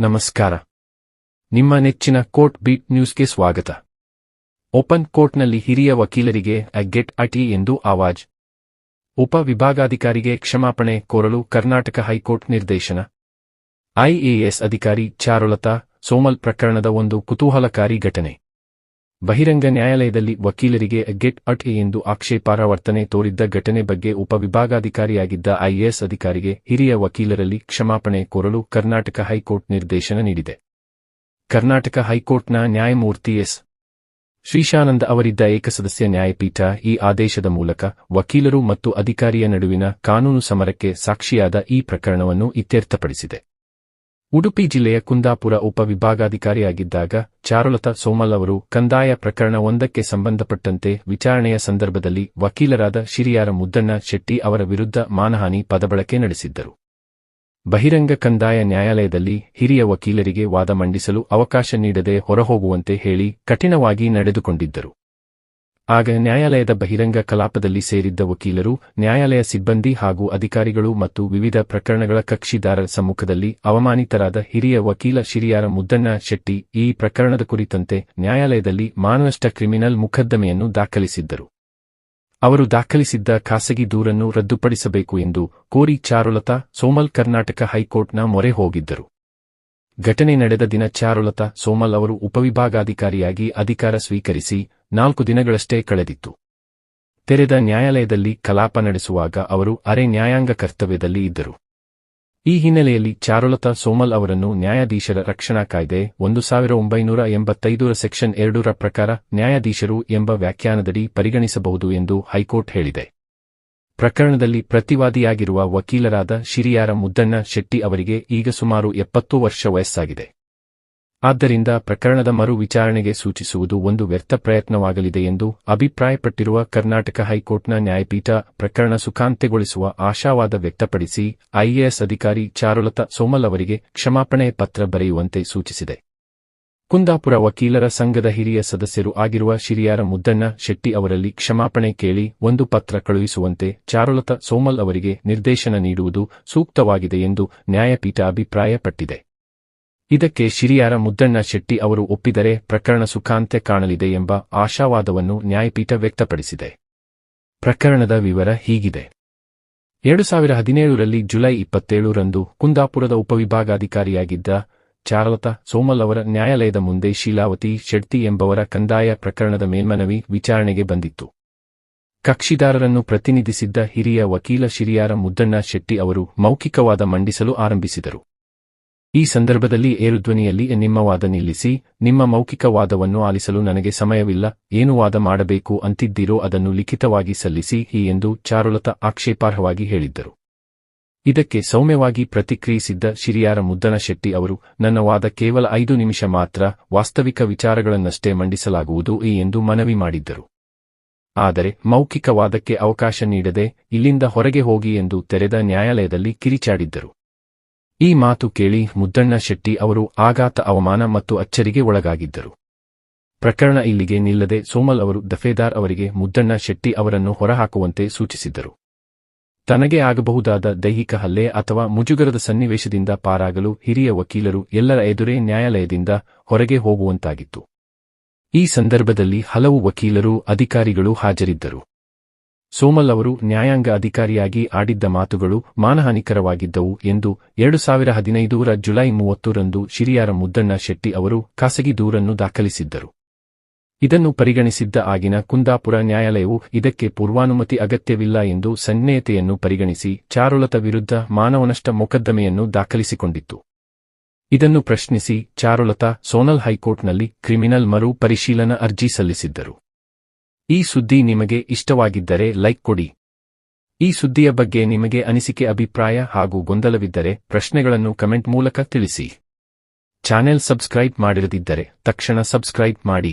ನಮಸ್ಕಾರ. ನಿಮ್ಮ ನೆಚ್ಚಿನ ಕೋರ್ಟ್ ಬೀಟ್ ನ್ಯೂಸ್ಗೆ ಸ್ವಾಗತ. ಓಪನ್ ಕೋರ್ಟ್ನಲ್ಲಿ ಹಿರಿಯ ವಕೀಲರಿಗೆ ಗೆಟ್ ಅಟಿ ಎಂದು ಆವಾಜ್. ಉಪ ವಿಭಾಗಾಧಿಕಾರಿಗೆ ಕ್ಷಮಾಪಣೆ ಕೋರಲು ಕರ್ನಾಟಕ ಹೈಕೋರ್ಟ್ ನಿರ್ದೇಶನ. ಐಎಎಸ್ ಅಧಿಕಾರಿ ಚಾರುಲತಾ, ಸೋಮಲ್ ಪ್ರಕರಣದ ಒಂದು ಕುತೂಹಲಕಾರಿ ಘಟನೆ. ಬಹಿರಂಗ ನ್ಯಾಯಾಲಯದಲ್ಲಿ ವಕೀಲರಿಗೆ ಗೆಟ್ ಅಟ್ ಎಂದು ಆಕ್ಷೇಪಾರ್ಹ ವರ್ತನೆ ತೋರಿದ್ದ ಘಟನೆ ಬಗ್ಗೆ ಉಪವಿಭಾಗಾಧಿಕಾರಿಯಾಗಿದ್ದ ಐಎಎಸ್ ಅಧಿಕಾರಿಗೆ ಹಿರಿಯ ವಕೀಲರಲ್ಲಿ ಕ್ಷಮಾಪಣೆ ಕೋರಲು ಕರ್ನಾಟಕ ಹೈಕೋರ್ಟ್ ನಿರ್ದೇಶನ ನೀಡಿದೆ. ಕರ್ನಾಟಕ ಹೈಕೋರ್ಟ್ನ ನ್ಯಾಯಮೂರ್ತಿ ಎಸ್. ಶ್ರೀಶಾನಂದ ಅವರಿದ್ದ ಏಕಸದಸ್ಯ ನ್ಯಾಯಪೀಠ ಈ ಆದೇಶದ ಮೂಲಕ ವಕೀಲರು ಮತ್ತು ಅಧಿಕಾರಿಯ ನಡುವಿನ ಕಾನೂನು ಸಮರಕ್ಕೆ ಸಾಕ್ಷಿಯಾದ ಈ ಪ್ರಕರಣವನ್ನು ಇತ್ಯರ್ಥಪಡಿಸಿದೆ. ಉಡುಪಿ ಜಿಲ್ಲೆಯ ಕುಂದಾಪುರ ಉಪವಿಭಾಗಾಧಿಕಾರಿಯಾಗಿದ್ದಾಗ ಚಾರುಲತಾ ಸೋಮಲ್ ಅವರು ಕಂದಾಯ ಪ್ರಕರಣ ಒಂದಕ್ಕೆ ಸಂಬಂಧಪಟ್ಟಂತೆ ವಿಚಾರಣೆಯ ಸಂದರ್ಭದಲ್ಲಿ ವಕೀಲರಾದ ಶಿರಿಯಾರ ಮುದ್ದಣ್ಣ ಶೆಟ್ಟಿ ಅವರ ವಿರುದ್ಧ ಮಾನಹಾನಿ ಪದಬಳಕೆ ನಡೆಸಿದ್ದರು. ಬಹಿರಂಗ ಕಂದಾಯ ನ್ಯಾಯಾಲಯದಲ್ಲಿ ಹಿರಿಯ ವಕೀಲರಿಗೆ ವಾದ ಮಂಡಿಸಲು ಅವಕಾಶ ನೀಡದೆ ಹೊರಹೋಗುವಂತೆ ಹೇಳಿ ಕಠಿಣವಾಗಿ ನಡೆದುಕೊಂಡಿದ್ದರು. ಆಗ ನ್ಯಾಯಾಲಯದ ಬಹಿರಂಗ ಕಲಾಪದಲ್ಲಿ ಸೇರಿದ್ದ ವಕೀಲರು, ನ್ಯಾಯಾಲಯ ಸಿಬ್ಬಂದಿ ಹಾಗೂ ಅಧಿಕಾರಿಗಳು ಮತ್ತು ವಿವಿಧ ಪ್ರಕರಣಗಳ ಕಕ್ಷಿದಾರರ ಸಮ್ಮುಖದಲ್ಲಿ ಅವಮಾನಿತರಾದ ಹಿರಿಯ ವಕೀಲ ಶಿರಿಯಾರ ಮುದ್ದಣ್ಣ ಶೆಟ್ಟಿ ಈ ಪ್ರಕರಣದ ಕುರಿತಂತೆ ನ್ಯಾಯಾಲಯದಲ್ಲಿ ಮಾನನಷ್ಟ ಕ್ರಿಮಿನಲ್ ಮುಖದ್ದಮೆಯನ್ನು ದಾಖಲಿಸಿದ್ದರು. ಅವರು ದಾಖಲಿಸಿದ್ದ ಖಾಸಗಿ ದೂರನ್ನು ರದ್ದುಪಡಿಸಬೇಕು ಎಂದು ಕೋರಿ ಚಾರುಲತಾ ಸೋಮಲ್ ಕರ್ನಾಟಕ ಹೈಕೋರ್ಟ್ನ ಮೊರೆ ಹೋಗಿದ್ದರು. ಘಟನೆ ನಡೆದ ದಿನ ಚಾರುಲತಾ ಸೋಮಲ್ ಅವರು ಉಪವಿಭಾಗಾಧಿಕಾರಿಯಾಗಿ ಅಧಿಕಾರ ಸ್ವೀಕರಿಸಿ ನಾಲ್ಕು ದಿನಗಳಷ್ಟೇ ಕಳೆದಿತ್ತು. ತೆರೆದ ನ್ಯಾಯಾಲಯದಲ್ಲಿ ಕಲಾಪ ನಡೆಸುವಾಗ ಅವರು ಅರೆ ನ್ಯಾಯಾಂಗ ಕರ್ತವ್ಯದಲ್ಲಿ ಇದ್ದರು. ಈ ಹಿನ್ನೆಲೆಯಲ್ಲಿ ಚಾರುಲತಾ ಸೋಮಲ್ ಅವರನ್ನು ನ್ಯಾಯಾಧೀಶರ ರಕ್ಷಣಾ ಕಾಯ್ದೆ ಒಂದು ಸಾವಿರ ಒಂಬೈನೂರ ಎಂಬತ್ತೈದರ ಸೆಕ್ಷನ್ ಎರಡರ ಪ್ರಕಾರ ನ್ಯಾಯಾಧೀಶರು ಎಂಬ ವ್ಯಾಖ್ಯಾನದಡಿ ಪರಿಗಣಿಸಬಹುದು ಎಂದು ಹೈಕೋರ್ಟ್ ಹೇಳಿದೆ. ಪ್ರಕರಣದಲ್ಲಿ ಪ್ರತಿವಾದಿಯಾಗಿರುವ ವಕೀಲರಾದ ಶಿರಿಯಾರ ಮುದ್ದಣ್ಣ ಶೆಟ್ಟಿ ಅವರಿಗೆ ಈಗ ಸುಮಾರು ಎಪ್ಪತ್ತು ವರ್ಷ ವಯಸ್ಸಾಗಿದೆ. ಆದ್ದರಿಂದ ಪ್ರಕರಣದ ಮರು ವಿಚಾರಣೆಗೆ ಸೂಚಿಸುವುದು ಒಂದು ವ್ಯರ್ಥ ಪ್ರಯತ್ನವಾಗಲಿದೆ ಎಂದು ಅಭಿಪ್ರಾಯಪಟ್ಟಿರುವ ಕರ್ನಾಟಕ ಹೈಕೋರ್ಟ್ನ ನ್ಯಾಯಪೀಠ ಪ್ರಕರಣ ಸುಖಾಂತ್ಯಗೊಳಿಸುವ ಆಶಾವಾದ ವ್ಯಕ್ತಪಡಿಸಿ, ಐಎಎಸ್ ಅಧಿಕಾರಿ ಚಾರುಲತಾ ಸೋಮಲ್ ಅವರಿಗೆ ಕ್ಷಮಾಪಣೆ ಪತ್ರ ಬರೆಯುವಂತೆ ಸೂಚಿಸಿದೆ. ಕುಂದಾಪುರ ವಕೀಲರ ಸಂಘದ ಹಿರಿಯ ಸದಸ್ಯರು ಆಗಿರುವ ಶಿರಿಯಾರ ಮುದ್ದಣ್ಣ ಶೆಟ್ಟಿ ಅವರಲ್ಲಿ ಕ್ಷಮಾಪಣೆ ಕೇಳಿ ಒಂದು ಪತ್ರ ಕಳುಹಿಸುವಂತೆ ಚಾರುಲತಾ ಸೋಮಲ್ ಅವರಿಗೆ ನಿರ್ದೇಶನ ನೀಡುವುದು ಸೂಕ್ತವಾಗಿದೆ ಎಂದು ನ್ಯಾಯಪೀಠ ಅಭಿಪ್ರಾಯಪಟ್ಟಿದೆ. ಇದಕ್ಕೆ ಶಿರಿಯಾರ ಮುದ್ದಣ್ಣ ಶೆಟ್ಟಿ ಅವರು ಒಪ್ಪಿದರೆ ಪ್ರಕರಣ ಸುಖಾಂತ್ಯ ಕಾಣಲಿದೆ ಎಂಬ ಆಶಾವಾದವನ್ನು ನ್ಯಾಯಪೀಠ ವ್ಯಕ್ತಪಡಿಸಿದೆ. ಪ್ರಕರಣದ ವಿವರ ಹೀಗಿದೆ. ಎರಡು ಸಾವಿರ ಹದಿನೇಳರಲ್ಲಿ ಜುಲೈ ಇಪ್ಪತ್ತೇಳರಂದು ಕುಂದಾಪುರದ ಉಪವಿಭಾಗಾಧಿಕಾರಿಯಾಗಿದ್ದ ಚಾರುಲತಾ, ಸೋಮಲ್ ಅವರ ನ್ಯಾಯಾಲಯದ ಮುಂದೆ ಶೀಲಾವತಿ ಶೆಟ್ಟಿ ಎಂಬವರ ಕಂದಾಯ ಪ್ರಕರಣದ ಮೇಲ್ಮನವಿ ವಿಚಾರಣೆಗೆ ಬಂದಿತ್ತು. ಕಕ್ಷಿದಾರರನ್ನು ಪ್ರತಿನಿಧಿಸಿದ್ದ ಹಿರಿಯ ವಕೀಲ ಶಿರಿಯಾರ ಮುದ್ದಣ್ಣ ಶೆಟ್ಟಿ ಅವರು ಮೌಖಿಕವಾದ ಮಂಡಿಸಲು ಆರಂಭಿಸಿದರು. ಈ ಸಂದರ್ಭದಲ್ಲಿ ಏರುಧ್ವನಿಯಲ್ಲಿ, ನಿಮ್ಮ ವಾದ ನಿಲ್ಲಿಸಿ, ನಿಮ್ಮ ಮೌಖಿಕ ವಾದವನ್ನು ಆಲಿಸಲು ನನಗೆ ಸಮಯವಿಲ್ಲ, ಏನು ವಾದ ಮಾಡಬೇಕು ಅಂತಿದ್ದೀರೋ ಅದನ್ನು ಲಿಖಿತವಾಗಿ ಸಲ್ಲಿಸಿ ಈ ಎಂದು ಚಾರುಲತ ಆಕ್ಷೇಪಾರ್ಹವಾಗಿ ಹೇಳಿದ್ದರು. ಇದಕ್ಕೆ ಸೌಮ್ಯವಾಗಿ ಪ್ರತಿಕ್ರಿಯಿಸಿದ್ದ ಶಿರಿಯಾರ ಮುದ್ದನ ಶೆಟ್ಟಿ ಅವರು, ನನ್ನ ವಾದ ಕೇವಲ ಐದು ನಿಮಿಷ ಮಾತ್ರ, ವಾಸ್ತವಿಕ ವಿಚಾರಗಳನ್ನಷ್ಟೇ ಮಂಡಿಸಲಾಗುವುದು ಎಂದು ಮನವಿ ಮಾಡಿದ್ದರು. ಆದರೆ, ಮೌಖಿಕ ವಾದಕ್ಕೆ ಅವಕಾಶ ನೀಡದೆ, ಇಲ್ಲಿಂದ ಹೊರಗೆ ಹೋಗಿ ಎಂದು ತೆರೆದ ನ್ಯಾಯಾಲಯದಲ್ಲಿ ಕಿರಿಚಾಡಿದ್ದರು. ಈ ಮಾತು ಕೇಳಿ ಮುದ್ದಣ್ಣ ಶೆಟ್ಟಿ ಅವರು ಆಘಾತ, ಅವಮಾನ ಮತ್ತು ಅಚ್ಚರಿಗೆ ಒಳಗಾಗಿದ್ದರು. ಪ್ರಕರಣ ಇಲ್ಲಿಗೆ ನಿಲ್ಲದೆ ಸೋಮಲ್ ಅವರು, ದಫೇದಾರ್ ಅವರಿಗೆ ಮುದ್ದಣ್ಣ ಶೆಟ್ಟಿ ಅವರನ್ನು ಹೊರಹಾಕುವಂತೆ ಸೂಚಿಸಿದ್ದರು. ತನಗೆ ಆಗಬಹುದಾದ ದೈಹಿಕ ಹಲ್ಲೆ ಅಥವಾ ಮುಜುಗರದ ಸನ್ನಿವೇಶದಿಂದ ಪಾರಾಗಲು ಹಿರಿಯ ವಕೀಲರು ಎಲ್ಲರ ಎದುರೇ ನ್ಯಾಯಾಲಯದಿಂದ ಹೊರಗೆ ಹೋಗುವಂತಾಗಿತ್ತು. ಈ ಸಂದರ್ಭದಲ್ಲಿ ಹಲವು ವಕೀಲರು, ಅಧಿಕಾರಿಗಳು ಹಾಜರಿದ್ದರು. ಸೋಮಲ್ ಅವರು ನ್ಯಾಯಾಂಗ ಅಧಿಕಾರಿಯಾಗಿ ಆಡಿದ್ದ ಮಾತುಗಳು ಮಾನಹಾನಿಕರವಾಗಿದ್ದವು ಎಂದು ಎರಡು ಸಾವಿರ ಹದಿನೈದರ ಜುಲೈ ಮೂವತ್ತರಂದು ಶಿರಿಯಾರ ಮುದ್ದಣ್ಣ ಶೆಟ್ಟಿ ಅವರು ಖಾಸಗಿ ದೂರನ್ನು ದಾಖಲಿಸಿದ್ದರು. ಇದನ್ನು ಪರಿಗಣಿಸಿದ್ದ ಆಗಿನ ಕುಂದಾಪುರ ನ್ಯಾಯಾಲಯವು ಇದಕ್ಕೆ ಪೂರ್ವಾನುಮತಿ ಅಗತ್ಯವಿಲ್ಲ ಎಂದು ಸಂಜ್ಞೇಯತೆಯನ್ನು ಪರಿಗಣಿಸಿ ಚಾರುಲತ ವಿರುದ್ಧ ಮಾನವನಷ್ಟ ಮೊಕದ್ದಮೆಯನ್ನು ದಾಖಲಿಸಿಕೊಂಡಿತ್ತು. ಇದನ್ನು ಪ್ರಶ್ನಿಸಿ ಚಾರುಲತ ಸೋನಲ್ ಹೈಕೋರ್ಟ್ನಲ್ಲಿ ಕ್ರಿಮಿನಲ್ ಮರು ಪರಿಶೀಲನಾ ಅರ್ಜಿ ಸಲ್ಲಿಸಿದ್ದರು. ಈ ಸುದ್ದಿ ನಿಮಗೆ ಇಷ್ಟವಾಗಿದ್ದರೆ ಲೈಕ್ ಕೊಡಿ. ಈ ಸುದ್ದಿಯ ಬಗ್ಗೆ ನಿಮಗೆ ಅನಿಸಿಕೆ ಅಭಿಪ್ರಾಯ ಹಾಗೂ ಗೊಂದಲವಿದ್ದರೆ ಪ್ರಶ್ನೆಗಳನ್ನು ಕಮೆಂಟ್ ಮೂಲಕ ತಿಳಿಸಿ. ಚಾನೆಲ್ ಸಬ್ಸ್ಕ್ರೈಬ್ ಮಾಡಿರದಿದ್ದರೆ ತಕ್ಷಣ ಸಬ್ಸ್ಕ್ರೈಬ್ ಮಾಡಿ.